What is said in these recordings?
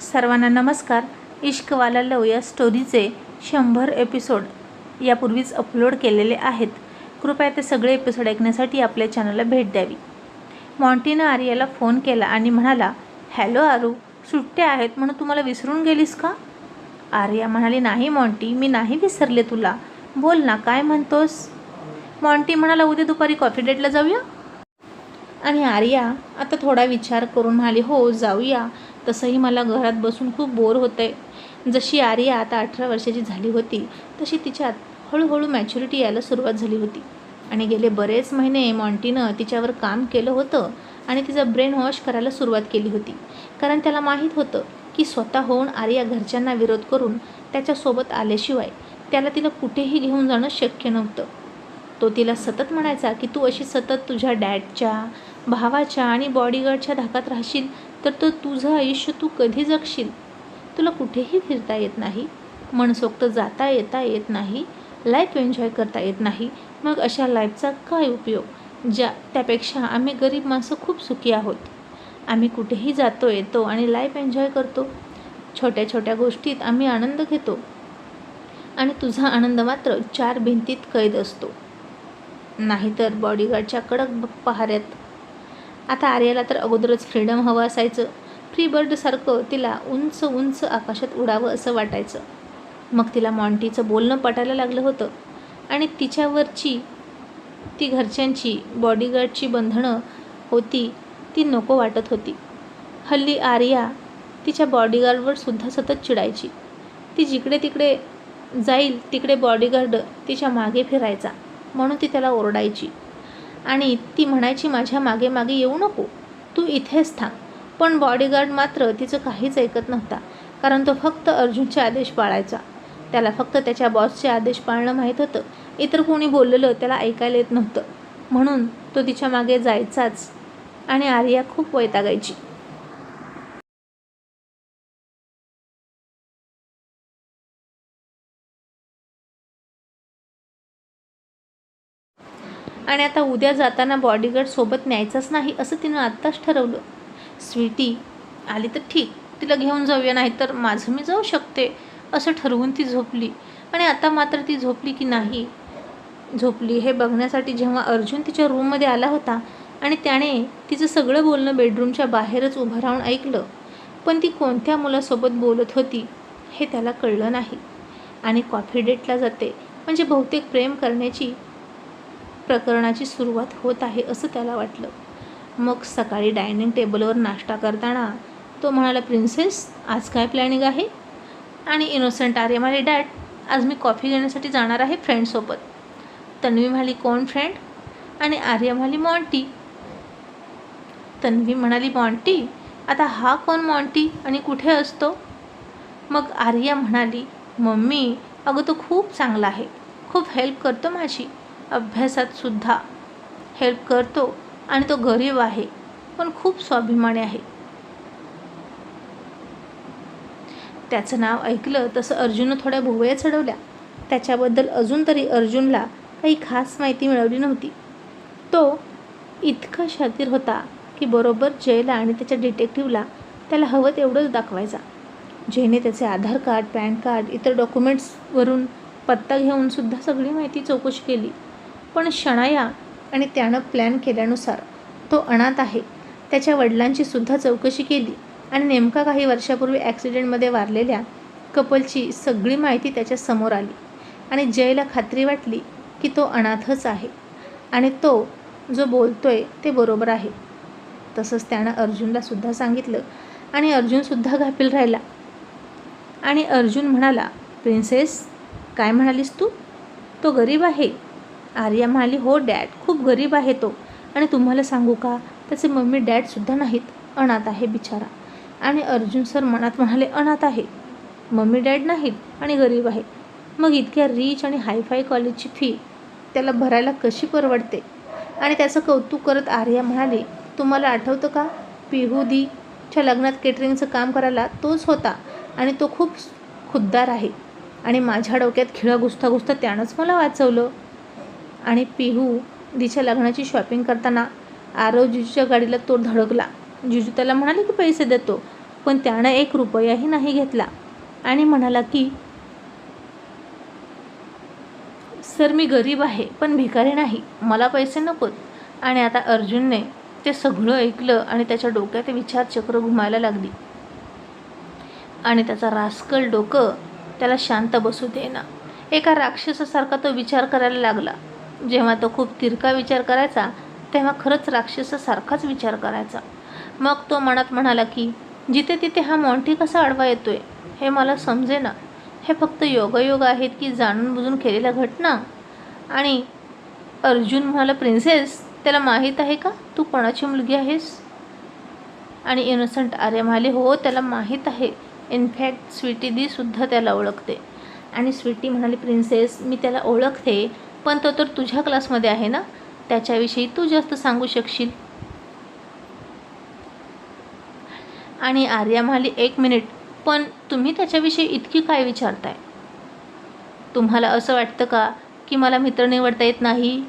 सर्वांना नमस्कार. इश्कवाला लव या स्टोरीचे शंभर एपिसोड यापूर्वीच अपलोड केलेले आहेत. कृपया ते सगळे एपिसोड ऐकण्यासाठी आपल्या चॅनलला भेट द्यावी. मॉन्टीनं आर्याला फोन केला आणि म्हणाला हॅलो आरू सुट्ट्या आहेत म्हणून तू मला विसरून गेलीस का? आर्या म्हणाली नाही मॉन्टी मी नाही विसरले तुला. बोल ना काय म्हणतोस? मॉन्टी म्हणाला उद्या दुपारी कॉफी डेटला जाऊया? आणि आर्या आता थोडा विचार करून म्हणाली हो जाऊया. तसंही मला घरात बसून खूप बोर होतं आहे जशी आर्या आता अठरा वर्षाची झाली होती तशी तिच्यात हळूहळू मॅच्युरिटी यायला सुरुवात झाली होती. आणि गेले बरेच महिने मॉन्टीनं तिच्यावर काम केलं होतं आणि तिचं ब्रेन वॉश करायला सुरुवात केली होती. कारण त्याला माहीत होतं की स्वतः होऊन आर्या घरच्यांना विरोध करून त्याच्यासोबत आल्याशिवाय त्याला तिला कुठेही घेऊन जाणं शक्य नव्हतं. तो तिला सतत म्हणायचा की तू अशी सतत तुझ्या डॅडच्या भावाच्या आणि बॉडीगार्डच्या धाकात राहशील तर तो तुझं आयुष्य तू कधी जगशील? तुला कुठेही फिरता येत नाही मनसोक्त जाता येता येत नाही लाईफ एन्जॉय करता येत नाही. मग अशा लाईफचा काय उपयोग? ज्या त्यापेक्षा आम्ही गरीब माणसं खूप सुखी आहोत. आम्ही कुठेही जातो येतो आणि लाईफ एन्जॉय करतो. छोट्या छोट्या गोष्टीत आम्ही आनंद घेतो. आणि तुझा आनंद मात्र चार भिंतीत कैद असतो. नाहीतर बॉडीगार्डच्या कडक पहाऱ्यात आता आर्याला तर अगोदरच फ्रीडम हवं असायचं. फ्री बर्डसारखं तिला उंच उंच आकाशात उडावं असं वाटायचं. मग तिला मॉन्टीचं बोलणं पटायला लागलं होतं. आणि तिच्यावरची ती घरच्यांची बॉडीगार्डची बंधनं होती ती नको वाटत होती. हल्ली आर्या तिच्या बॉडीगार्डवर सुद्धा सतत चिडायची. ती जिकडे तिकडे जाईल तिकडे बॉडीगार्ड तिच्यामागे फिरायचा. म्हणून ती त्याला ओरडायची. आणि ती म्हणायची माझ्या मागे मागे येऊ नको. तू इथेच थांब. पण बॉडीगार्ड मात्र तिचं काहीच ऐकत नव्हता. कारण तो फक्त अर्जुनचे आदेश पाळायचा. त्याला फक्त त्याच्या बॉसचे आदेश पाळणं माहीत होतं. इतर कोणी बोललेलं त्याला ऐकायला येत नव्हतं. म्हणून तो तिच्यामागे जायचाच. आणि आर्या खूप वैतागायची. आणि आता उद्या जाताना बॉडीगार्ड सोबत न्यायचाच नाही असं तिनं आत्ताच ठरवलं. स्वीटी आली तर ठीक तिला घेऊन जाऊया नाही तर माझं मी जाऊ शकते असं ठरवून ती झोपली. आणि आता मात्र ती झोपली की नाही. झोपली हे बघण्यासाठी जेव्हा अर्जुन तिच्या रूममध्ये आला होता आणि त्याने तिचं सगळं बोलणं बेडरूमच्या बाहेरच उभं राहून ऐकलं पण ती कोणत्या मुलासोबत बोलत होती हे त्याला कळलं नाही. आणि कॉफी डेटला जाते म्हणजे बहुतेक प्रेम करण्याची प्रकरणाची सुरुवात होत आहे असं त्याला वाटलं. मग सकाळी डायनिंग टेबलवर नाश्ता करताना तो म्हणाला प्रिन्सेस आज काय प्लॅनिंग आहे? आणि इनोसंट आर्य माझे डॅड आज मी कॉफी घेण्यासाठी जाणार आहे फ्रेंडसोबत तन्वी म्हणाली कोण फ्रेंड? आणि आर्य म्हणाली मॉन्टी. तन्वी म्हणाली मॉन्टी? आता हा कोण मॉन्टी आणि कुठे असतो? मग आर्या म्हणाली मम्मी अगं तो खूप चांगला आहे. खूप हेल्प करतो माझी. अभ्यासातसुद्धा हेल्प करतो आणि तो गरीब आहे पण खूप स्वाभिमानी आहे. त्याचं नाव ऐकलं तसं अर्जुननं थोड्या भुवया चढवल्या. त्याच्याबद्दल अजून तरी अर्जुनला काही खास माहिती मिळवली नव्हती. तो इतका शातीर होता की बरोबर जयला आणि त्याच्या डिटेक्टिव्हला त्याला हवं तेवढंच दाखवायचा. जयने त्याचे आधार कार्ड पॅन कार्ड इतर डॉक्युमेंट्सवरून पत्ता घेऊन सुद्धा सगळी माहिती चौकशी केली. पण शणाया आणि त्यानं प्लॅन केल्यानुसार तो अनाथ आहे. त्याच्या वडिलांची सुद्धा चौकशी केली आणि नेमका काही वर्षापूर्वी ॲक्सिडेंटमध्ये वारलेल्या कपलची सगळी माहिती त्याच्यासमोर आली आणि जयला खात्री वाटली की तो अनाथच आहे आणि तो जो बोलतोय ते बरोबर आहे. तसंच त्यानं अर्जुनला सुद्धा सांगितलं आणि अर्जुनसुद्धा घापील राहिला. आणि अर्जुन म्हणाला प्रिन्सेस काय म्हणालीस तू? तो गरीब आहे. आर्या म्हणाली हो डॅड खूप गरीब आहे तो. आणि तुम्हाला सांगू का? त्याचे मम्मी डॅडसुद्धा नाहीत. अनाथ आहे बिचारा. आणि अर्जुन सर मनात म्हणाले अनाथ आहे. मम्मी डॅड नाहीत आणि गरीब आहे. मग इतक्या रिच आणि हायफाय कॉलेजची फी त्याला भरायला कशी परवडते? आणि त्याचं कौतुक करत आर्या म्हणाली तुम्हाला आठवतं का? पिहुदीच्या लग्नात केटरिंगचं काम करायला तोच होता आणि तो खूप खुद्दार आहे. आणि माझ्या डोक्यात खिळा घुसता घुसता त्यानंच मला वाचवलं. आणि पिहू तिच्या लग्नाची शॉपिंग करताना आरव जिजूच्या गाडीला तो धडकला. जिजू त्याला म्हणाले की पैसे देतो पण त्यानं एक रुपयाही नाही घेतला. आणि म्हणाला की सर मी गरीब आहे पण भिकारी नाही मला पैसे नकोत. आणि आता अर्जुनने ते सगळं ऐकलं आणि त्याच्या डोक्यात विचारचक्र घुमायला लागली. आणि त्याचा रास्कल डोकं त्याला शांत बसू देना एका राक्षसासारखा तो विचार करायला लागला. जेव्हा तो खूप तिरका विचार करायचा तेव्हा खरंच राक्षसासारखाच विचार करायचा. मग तो मनात म्हणाला की जिथे तिथे हा मॉन्टी कसा आडवा येतोय? हे मला समजेना. हे फक्त योगायोग आहेत की जाणून बुजून केलेल्या घटना? आणि अर्जुन म्हणाला प्रिन्सेस त्याला माहीत आहे का? तू कोणाची मुलगी आहेस? आणि इनोसंट आर्य म्हणाले हो त्याला माहीत आहे. इनफॅक्ट स्वीटी दीसुद्धा त्याला ओळखते. आणि स्वीटी म्हणाली प्रिन्सेस मी त्याला ओळखते. पण तो तर तुझ्या क्लासमध्ये आहे ना? त्याच्याविषयी तू जास्त सांगू शकशील. आणि आर्या म्हणाली एक मिनिट पण तुम्ही त्याच्याविषयी इतकी काय विचारताय? तुम्हाला असं वाटतं का की मला मित्र निवडता येत नाही?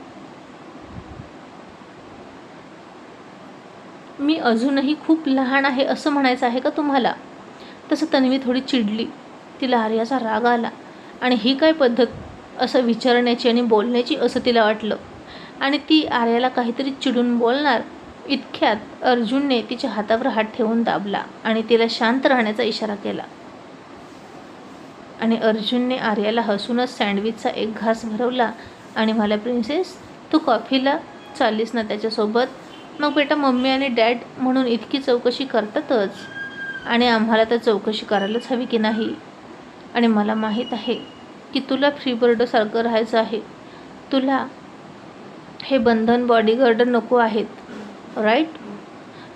मी अजूनही खूप लहान आहे असं म्हणायचं आहे का तुम्हाला? तसं तन्वी थोडी चिडली. तिला आर्याचा राग आला. आणि ही काय पद्धत? असं विचारण्याची आणि बोलण्याची असं तिला वाटलं. आणि ती आर्याला काहीतरी चिडून बोलणार इतक्यात अर्जुनने तिच्या हातावर हात ठेवून दाबला आणि तिला शांत राहण्याचा इशारा केला. आणि अर्जुनने आर्याला हसूनच सँडविचचा एक घास भरवला आणि मला प्रिन्सेस तू कॉफीला चाललीस ना त्याच्यासोबत? मग बेटा मम्मी आणि डॅड म्हणून इतकी चौकशी करतातच. आणि आम्हाला तर चौकशी करायलाच हवी की नाही? आणि मला माहीत आहे की तुला फ्री बर्डसारखं राहायचं आहे. तुला हे बंधन बॉडीगार्ड नको आहेत राईट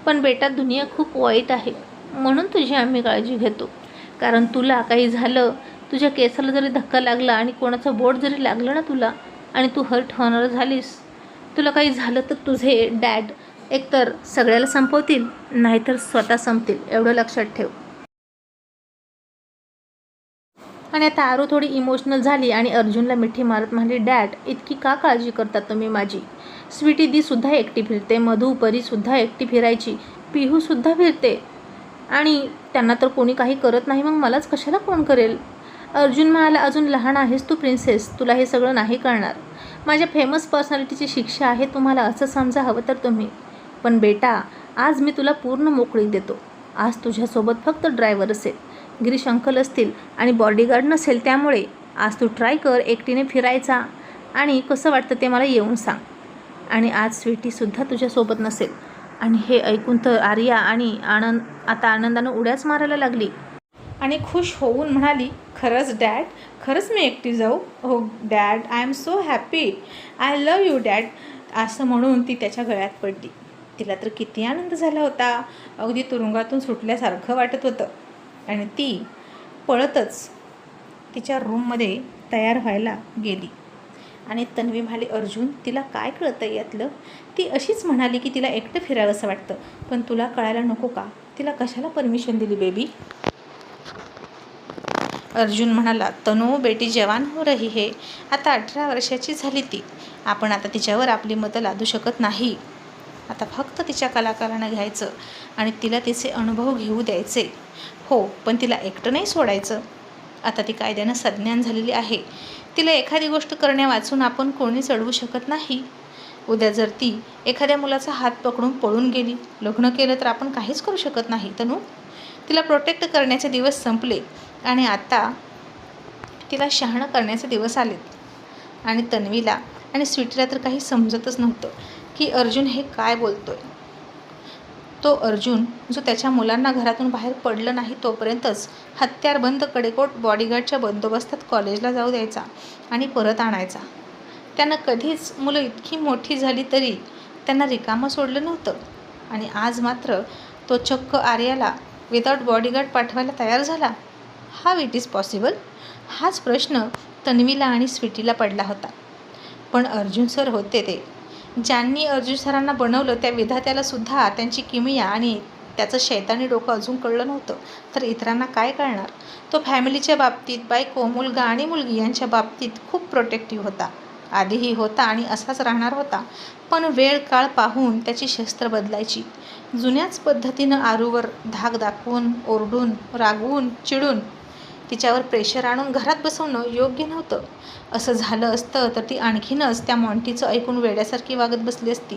पण बेटा दुनिया खूप वाईट आहे. म्हणून तुझी आम्ही काळजी घेतो. कारण तुला काही झालं तुझ्या केसाला जरी धक्का लागला आणि कोणाचं बोट जरी लागलं ना तुला आणि तू हर्ट होणार झालीस तुला काही झालं तर तुझे डॅड एकतर सगळ्याला संपवतील नाहीतर स्वतः संपतील. एवढं लक्षात ठेव. आणि आता आरू थोडी इमोशनल झाली आणि अर्जुनला मिठी मारत म्हणाली डॅड इतकी का काळजी करतात तुम्ही माझी? स्वीटी दीसुद्धा एकटी फिरते मधू परीसुद्धा एकटी फिरायची पिहूसुद्धा फिरते. आणि त्यांना तर कोणी काही करत नाही मग मलाच कशाला फोन करेल? अर्जुन म्हणाला अजून लहान आहेस तू प्रिन्सेस तुला हे सगळं नाही कळणार. माझ्या फेमस पर्सनॅलिटीची शिक्षा आहे तुम्हाला असं समजा हवं तर तुम्ही. पण बेटा आज मी तुला पूर्ण मोकळीक देतो. आज तुझ्यासोबत फक्त ड्रायव्हर असेल. गिरीश अंकल असतील आणि बॉडीगार्ड नसेल त्यामुळे आज तू ट्राय कर एकटीने फिरायचा. आणि कसं वाटतं ते मला येऊन सांग. आणि आज स्वीटीसुद्धा तुझ्यासोबत नसेल. आणि हे ऐकून तर आर्या आणि आनंद आता आनंदानं उड्याच मारायला लागली. आणि खुश होऊन म्हणाली खरंच डॅड खरंच मी एकटी जाऊ? हो dad I am so happy I love you dad असं म्हणून ती त्याच्या गळ्यात पडली. तिला तर किती आनंद झाला होता. अगदी तुरुंगातून सुटल्यासारखं वाटत होतं. आणि ती पळतच तिच्या रूममध्ये तयार व्हायला गेली. आणि तन्वी म्हणाली अर्जुन तिला काय कळतं यातलं? ती अशीच म्हणाली की तिला एकटं फिरावंसं वाटतं. पण तुला कळायला नको का? तिला कशाला परमिशन दिली बेबी अर्जुन म्हणाला तनू बेटी जवान हो रही हे. आता अठरा वर्षाची झाली ती. आपण आता तिच्यावर आपली मतं लादू शकत नाही. आता फक्त तिच्या कलाकारानं घ्यायचं आणि तिला तिचे अनुभव घेऊ द्यायचे. हो पण तिला एकटं नाही सोडायचं. आता ती कायद्यानं सज्ञान झालेली आहे. तिला एखादी गोष्ट करण्या वाचून आपण कोणी चढवू शकत नाही. उद्या जर ती एखाद्या मुलाचा हात पकडून पळून गेली लग्न केलं तर आपण काहीच करू शकत नाही तनू. तिला प्रोटेक्ट करण्याचे दिवस संपले आणि आता तिला शहाणं करण्याचे दिवस आलेत. आणि तन्वीला आणि स्वीटीला तर काही समजतच नव्हतं की अर्जुन हे काय बोलतोय. तो अर्जुन जो त्याच्या मुलांना घरातून बाहेर पडलं नाही तोपर्यंतच हत्यारबंद कडेकोट बॉडीगार्डच्या बंदोबस्तात कॉलेजला जाऊ द्यायचा आणि परत आणायचा. त्यानं कधीच मुलं इतकी मोठी झाली तरी त्यांना रिकामं सोडलं नव्हतं. आणि आज मात्र तो चक्क आर्याला विदाऊट बॉडीगार्ड पाठवायला तयार झाला. हाव इट इज पॉसिबल हाच प्रश्न तन्वीला आणि स्वीटीला पडला होता. पण अर्जुन सर होते ते. ज्यांनी अर्जुन सरांना बनवलं त्या विधात्याला सुद्धा त्यांची किमिया आणि त्याचं शैतानी डोकं अजून कळलं नव्हतं. तर इतरांना काय कळणार? तो फॅमिलीच्या बाबतीत बायको मुलगा आणि मुलगी यांच्या बाबतीत खूप प्रोटेक्टिव्ह होता. आधीही होता आणि असाच राहणार होता. पण वेळ काळ पाहून त्याची शस्त्र बदलायची. जुन्याच पद्धतीनं आरूवर धाक दाखवून ओरडून रागवून चिडून तिच्यावर प्रेशर आणून घरात बसवणं योग्य नव्हतं. असं झालं असतं तर ती आणखीनच त्या मॉन्टीचं ऐकून वेड्यासारखी वागत बसली असती.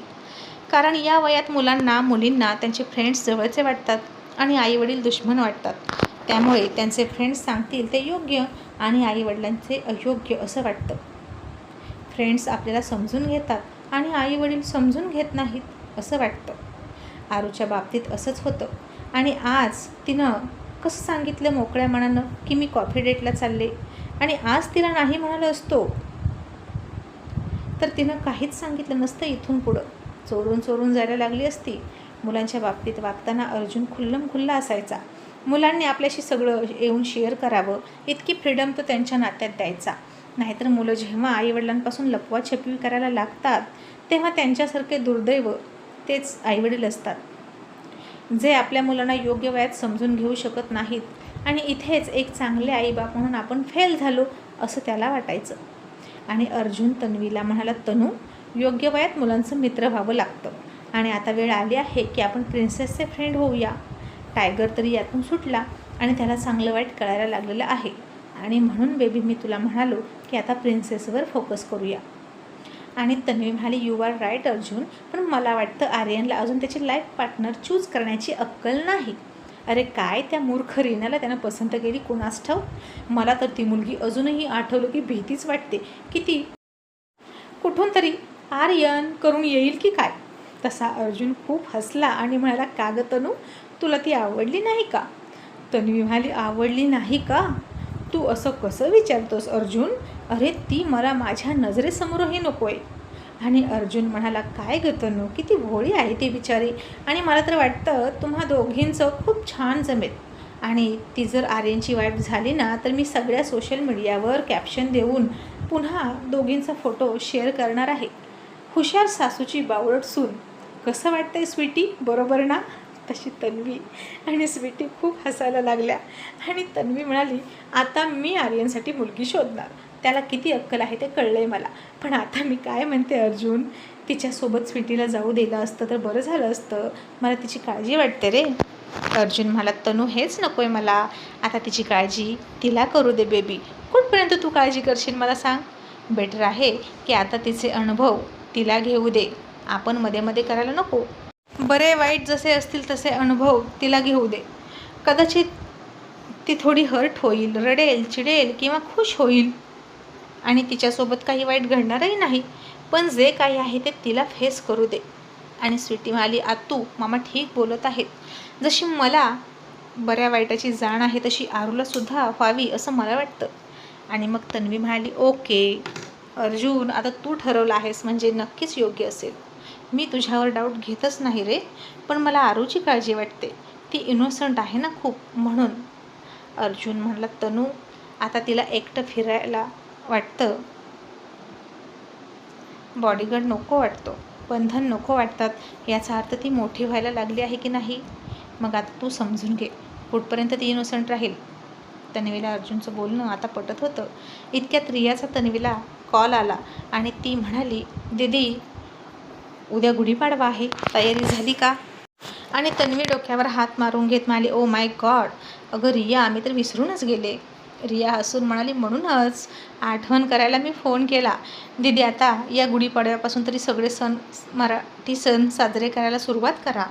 कारण या वयात मुलांना मुलींना त्यांचे फ्रेंड्स जवळचे वाटतात आणि आईवडील दुश्मन वाटतात. त्यामुळे त्यांचे फ्रेंड्स सांगतील ते योग्य आणि आईवडिलांचे अयोग्य असं वाटतं. फ्रेंड्स आपल्याला समजून घेतात आणि आईवडील समजून घेत नाहीत असं वाटतं. आरूच्या बाबतीत असंच होतं. आणि आज तिनं कसं सांगितलं मोकळ्या मनानं की मी कॉफी डेटला चालले? आणि आज तिला नाही म्हणालो असतो. तर तिनं काहीच सांगितलं नसतं इथून पुढं. चोरून चोरून जायला लागली असती. मुलांच्या बाबतीत वागताना अर्जुन खुल्लम खुल्ला असायचा. मुलांनी आपल्याशी सगळं येऊन शेअर करावं इतकी फ्रीडम तो त्यांच्या नात्यात द्यायचा. नाहीतर मुलं जेव्हा आईवडिलांपासून लपवा छपवी करायला लागतात तेव्हा त्यांच्यासारखे दुर्दैव तेच आईवडील असतात. जे आपल्या मुलांना योग्य वयात समजून घेऊ शकत नाहीत आणि इथेच एक चांगले आईबाप म्हणून आपण फेल झालो असं त्याला वाटायचं. आणि अर्जुन तन्वीला म्हणाला तनू योग्य वयात मुलांचं मित्र व्हावं लागतं. आणि आता वेळ आली आहे की आपण प्रिन्सेसचे फ्रेंड होऊया. टायगर तरी यातून सुटला आणि त्याला चांगलं वाईट कळायला लागलेलं आहे. आणि म्हणून बेबी मी तुला म्हणालो की आता प्रिन्सेसवर फोकस करूया. आणि तन्वी म्हणाली यू आर राईट अर्जुन. पण मला वाटतं आर्यनला अजून त्याची लाईफ पार्टनर चूज करण्याची अक्कल नाही. अरे काय त्या मूर्ख रीनाला त्यानं पसंत केली कोणास ठाव मला तर ती मुलगी अजूनही आठवलं की भीतीच वाटते. की ती कुठून तरी? आर्यन करून येईल की काय? तसा अर्जुन खूप हसला आणि म्हणाला का गं तनू? तुला ती आवडली नाही का? तन्वी म्हणाली आवडली नाही का? तू असं कसं विचारतोस अर्जुन? अरे ती मला माझ्या नजरेसमोरही नको आहे आणि अर्जुन म्हणाला काय गतनू किती भोळी आहे ती बिचारी. आणि मला तर वाटतं तुम्हा दोघींचं खूप छान जमेल. आणि ती जर आर्यनची वाईट झाली ना तर मी सगळ्या सोशल मीडियावर कॅप्शन देऊन पुन्हा दोघींचा फोटो शेअर करणार आहे. हुशार सासूची बावळट सून. कसं वाटतंय स्वीटी? बरोबर ना? तशी तन्वी आणि स्वीटी खूप हसायला लागल्या. आणि तन्वी म्हणाली आता मी आर्यनसाठी मुलगी शोधणार. त्याला किती अक्कल आहे ते कळलं आहे मला. पण आता मी काय म्हणते अर्जुन? तिच्यासोबत स्वीटीला जाऊ दिलं असतं तर बरं झालं असतं. मला तिची काळजी वाटते रे. अर्जुन मला तनू हेच नको आहे मला. आता तिची काळजी तिला करू दे बेबी कुठपर्यंत तू काळजी करशील मला सांग? बेटर आहे की आता तिचे अनुभव तिला घेऊ दे. आपण मध्ये मध्ये करायला नको. बरे वाईट जसे असतील तसे अनुभव तिला घेऊ दे. कदाचित ती थोडी हर्ट होईल रडेल चिडेल किंवा खुश होईल. आणि तिच्यासोबत काही वाईट घडणारही नाही पण जे काही आहे ते तिला फेस करू दे. आणि स्वीटी म्हणाली आतू मामा ठीक बोलत आहेत. जशी मला बऱ्या वाईटाची जाण आहे तशी आरूला सुद्धा व्हावी असं मला वाटतं. आणि मग तन्वी म्हणाली ओके अर्जुन आता तू ठरवलं आहेस म्हणजे नक्कीच योग्य असेल. मी तुझ्यावर डाऊट घेतच नाही रे पण मला आरूची काळजी वाटते. ती इनोसंट आहे ना खूप म्हणून. अर्जुन म्हणला तनू आता तिला एकटं फिरायला वाटतं. बॉडीगार्ड नको वाटतो. बंधन नको वाटतात. याचा अर्थ ती मोठी व्हायला लागली आहे की नाही? मग आता तू समजून घे. कुठपर्यंत ती इनोसंट राहील? तन्वीला अर्जुनचं बोलणं आता पटत होतं. इतक्यात रियाचा तन्वीला कॉल आला आणि ती म्हणाली दीदी उद्या गुढीपाडवा आहे. तयारी झाली का? आणि तन्वी डोक्यावर हात मारून घेत म्हणाली ओ माय गॉड अगं रिया आम्ही तर विसरूनच गेले. रिया हसून म्हणाली म्हणूनच आठवण करायला मी फोन केला. दीदी आता या गुढीपाडव्यापासून तरी सगळे सण मराठी सण साजरे करायला सुरुवात करा.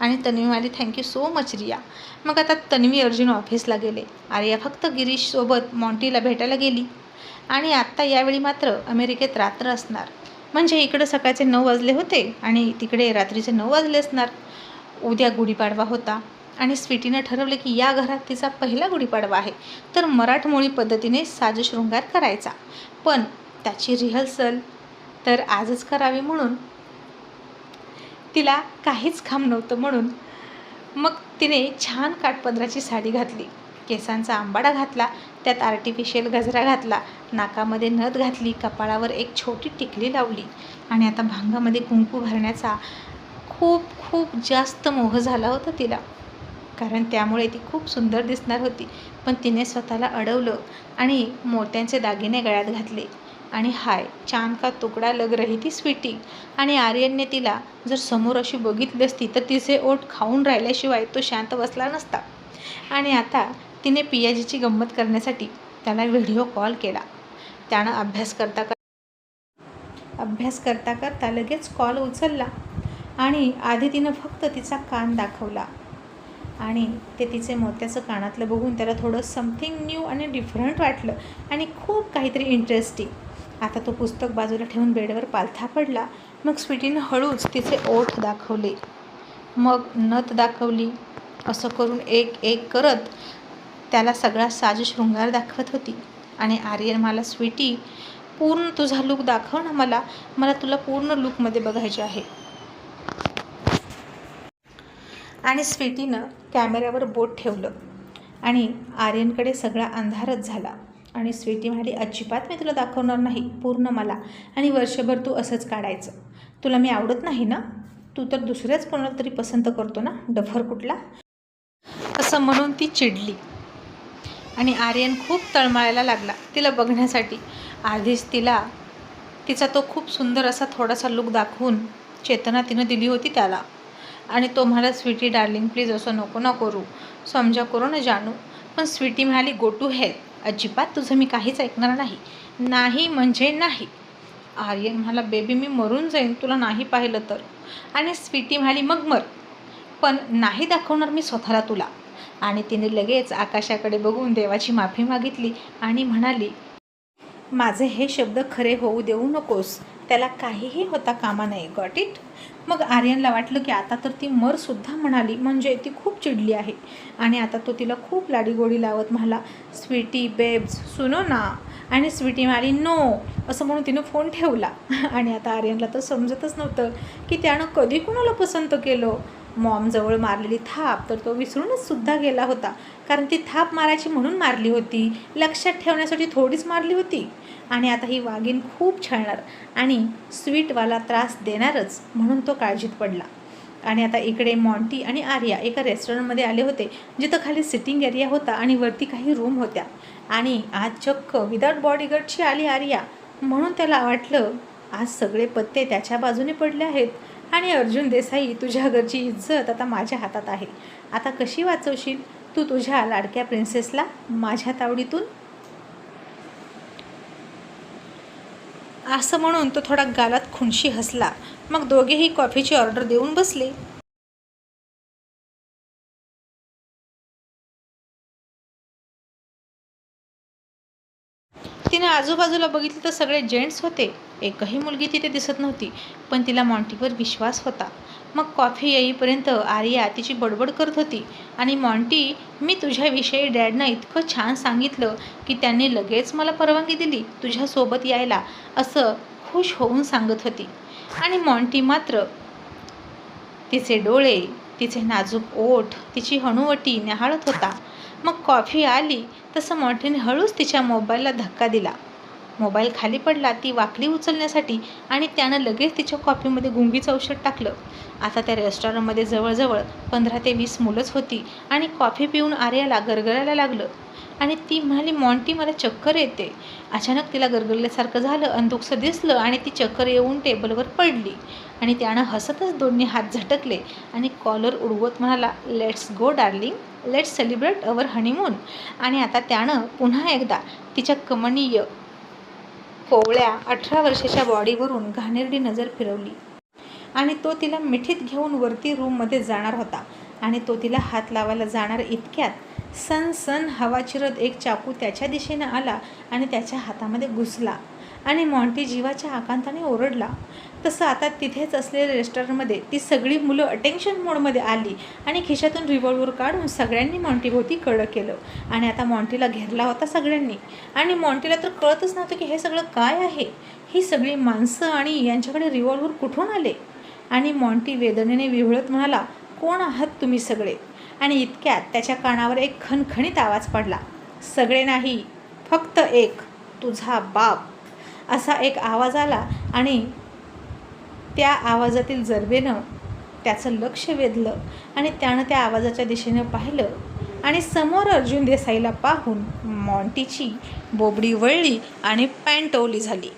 आणि तन्वी म्हणाली थँक्यू सो मच रिया. मग आता तन्वी अर्जुन ऑफिसला गेले. आर्या फक्त गिरीशसोबत मॉन्टीला भेटायला गेली. आणि आत्ता यावेळी मात्र अमेरिकेत रात्र असणार. म्हणजे इकडं सकाळचे नऊ वाजले होते आणि तिकडे रात्रीचे नऊ वाजले असणार. उद्या गुढीपाडवा होता. आणि स्वीटीनं ठरवलं की या घरात तिचा पहिला गुढीपाडवा आहे. तर मराठमोळी पद्धतीने साजशृंगार करायचा. पण त्याची रिहर्सल तर आजच करावी म्हणून. तिला काहीच काम नव्हतं म्हणून मग तिने छान काठपदराची साडी घातली. केसांचा आंबाडा घातला त्यात आर्टिफिशियल गजरा घातला नाकामध्ये नथ घातली कपाळावर एक छोटी टिकली लावली आणि आता भांगामध्ये कुंकू भरण्याचा खूप खूप जास्त मोह झाला होता तिला. कारण त्यामुळे ती खूप सुंदर दिसणार होती. पण तिने स्वतःला अडवलं आणि मोत्यांचे दागिने गळ्यात घातले. आणि हाय चांद का तुकडा लग रही ती स्वीटी? आणि आर्यनने तिला जर समोर अशी बघितली असती तर तिचे ओठ खाऊन राहिल्याशिवाय तो शांत बसला नसता. आणि आता तिने पियाजीची गंमत करण्यासाठी त्याला व्हिडिओ कॉल केला. त्यानं अभ्यास करता कर अभ्यास करता करता लगेच कॉल उचलला. आणि आधी तिनं फक्त तिचा कान दाखवला. आणि ते तिचे मोत्याचं कानातलं बघून त्याला थोडं समथिंग न्यू आणि डिफरंट वाटलं. आणि खूप काहीतरी इंटरेस्टिंग आता तो पुस्तक बाजूला ठेवून बेडवर पालथा पडला. मग स्वीटीनं हळूच तिचे ओठ दाखवले. मग नथ दाखवली. असं करून एक एक करत त्याला सगळा साज शृंगार दाखवत होती. आणि आर्यन मला स्वीटी पूर्ण तुझा लूक दाखव ना मला. मला तुला पूर्ण लूकमध्ये बघायचे आहे. आणि स्वीटीनं कॅमेऱ्यावर बोट ठेवलं. आणि आर्यनकडे सगळा अंधारच झाला. आणि स्वीटी म्हणाली अजिबात मी तुला दाखवणार नाही. पूर्ण मला. आणि वर्षभर तू असंच काढायचं. तुला मी आवडत नाही ना? तू तर दुसऱ्याच कोणाला तरी पसंत करतो ना? डफर कुठला? असं म्हणून ती चिडली. आणि आर्यन खूप तळमळायला लागला तिला बघण्यासाठी. आधीच तिला तिचा तो खूप सुंदर असा थोडासा लुक दाखवून चेतना तिनं दिली होती त्याला. आणि तो म्हणाला स्वीटी डार्लिंग प्लीज असं नको ना करू. समजा करू ना जानू पण स्वीटी म्हणाली गो टू हेल्थ अजिबात तुझं मी काहीच ऐकणार नाही. नाही म्हणजे नाही. आर्यन म्हणाला बेबी मी मरून जाईन तुला नाही पाहिलं तर. आणि स्वीटी म्हणाली मग मर. पण नाही दाखवणार मी स्वतःला तुला. आणि तिने लगेच आकाशाकडे बघून देवाची माफी मागितली आणि म्हणाली माझे हे शब्द खरे होऊ देऊ नकोस. त्याला काहीही होता कामा नाही गॉट इट? मग आर्यनला वाटलं की आता तर ती मरसुद्धा म्हणाली म्हणजे ती खूप चिडली आहे. आणि आता तो तिला खूप लाडीगोडी लावत म्हणाला स्वीटी बेब्स सुनो ना. आणि स्वीटी म्हणाली नो असं म्हणून तिनं फोन ठेवला. आणि आता आर्यनला तर समजतच नव्हतं की त्यानं कधी कुणाला पसंत केलं. मॉमजवळ मारलेली थाप तर तो विसरूनच सुद्धा गेला होता. कारण ती थाप मारायची म्हणून मारली होती. लक्षात ठेवण्यासाठी थोडीच मारली होती. आणि आता ही वाघीण खूप छळणार आणि स्वीटवाला त्रास देणारच म्हणून तो काळजीत पडला. आणि आता इकडे मॉन्टी आणि आर्या एका रेस्टॉरंटमध्ये आले होते जिथं खाली सिटिंग एरिया होता आणि वरती काही रूम होत्या. आणि आज चक्क विदाउट बॉडीगार्डची आली आर्या. म्हणून त्याला वाटलं आज सगळे पत्ते त्याच्या बाजूने पडले आहेत. आणि अर्जुन देसाई तुझ्या घरची इज्जत आता माझ्या हातात आहे. आता कशी वाचवशील? तू तुझ्या लाडक्या प्रिन्सेसला माझ्या तावडीतून? असं म्हणून तो थोडा गालात खुणशी हसला. मग दोघेही कॉफीची ऑर्डर देऊन बसले. आजूबाजूला बघितलं तर सगळे जेंट्स होते. एकही मुलगी तिथे दिसत नव्हती पण तिला मॉन्टीवर विश्वास होता. मग कॉफी येईपर्यंत आर्या तिची बडबड करत होती आणि मॉन्टी मी तुझ्याविषयी डॅडनं इतकं छान सांगितलं की त्यांनी लगेच मला परवानगी दिली तुझ्यासोबत यायला असं खुश होऊन सांगत होती. आणि मॉन्टी मात्र तिचे डोळे तिचे नाजूक ओठ तिची हणुवटी न्याहाळत होता. मग कॉफी आली तसं मॉन्टीने हळूच तिच्या मोबाईलला धक्का दिला. मोबाईल खाली पडला ती वाकडी उचलण्यासाठी आणि त्यानं लगेच तिच्या कॉफीमध्ये गुंगीचं औषध टाकलं. आता त्या रेस्टॉरंटमध्ये जवळजवळ पंधरा ते वीस मुलंच होती आणि कॉफी पिऊन आर्याला गरगरायला लागलं. आणि ती म्हणाली मॉन्टी मला चक्कर येते. अचानक तिला गरगरल्यासारखं झालं आणि दुःखसं दिसलं आणि ती चक्कर येऊन टेबलवर पडली. आणि त्यानं हसतच दोन्ही हात झटकले आणि कॉलर उडवत म्हणाला let's go darling let's celebrate our honeymoon. आणि आता त्यानं पुन्हा एकदा तिच्या कमनीय कोवळ्या अठरा वर्षाच्या बॉडीवरून घाणेरडी नजर फिरवली. आणि तो तिला मिठीत घेऊन वरती रूममध्ये जाणार होता. आणि तो तिला हात लावायला जाणार इतक्यात सन सन हवा चिरत एक चाकू त्याच्या दिशेनं आला आणि त्याच्या हातामध्ये घुसला. आणि मॉन्टी जीवाच्या आकांताने ओरडला तसं आता तिथेच असलेल्या रेस्टॉरंटमध्ये ती सगळी मुलं अटेन्शन मोडमध्ये आली आणि खिशातून रिव्हॉल्वर काढून सगळ्यांनी मॉन्टीभोवती कडं केलं. आणि आता मॉन्टीला घेरला होता सगळ्यांनी. आणि मॉन्टीला तर कळतच नव्हतं की हे सगळं काय आहे? ही सगळी माणसं आणि यांच्याकडे रिव्हॉल्वर कुठून आले? आणि मॉन्टी वेदनेने विवळत म्हणाला कोण आहात तुम्ही सगळे? आणि इतक्यात त्याच्या कानावर एक खणखणीत आवाज पडला. सगळे नाही फक्त एक तुझा बाप. असा एक आवाज आला आणि त्या आवाजातील जरबेनं त्याचं लक्ष वेधलं आणि त्यानं त्या आवाजाच्या दिशेनं पाहिलं आणि समोर अर्जुन देसाईला पाहून मॉन्टीची बोबडी वळली आणि पॅन्ट ओली झाली.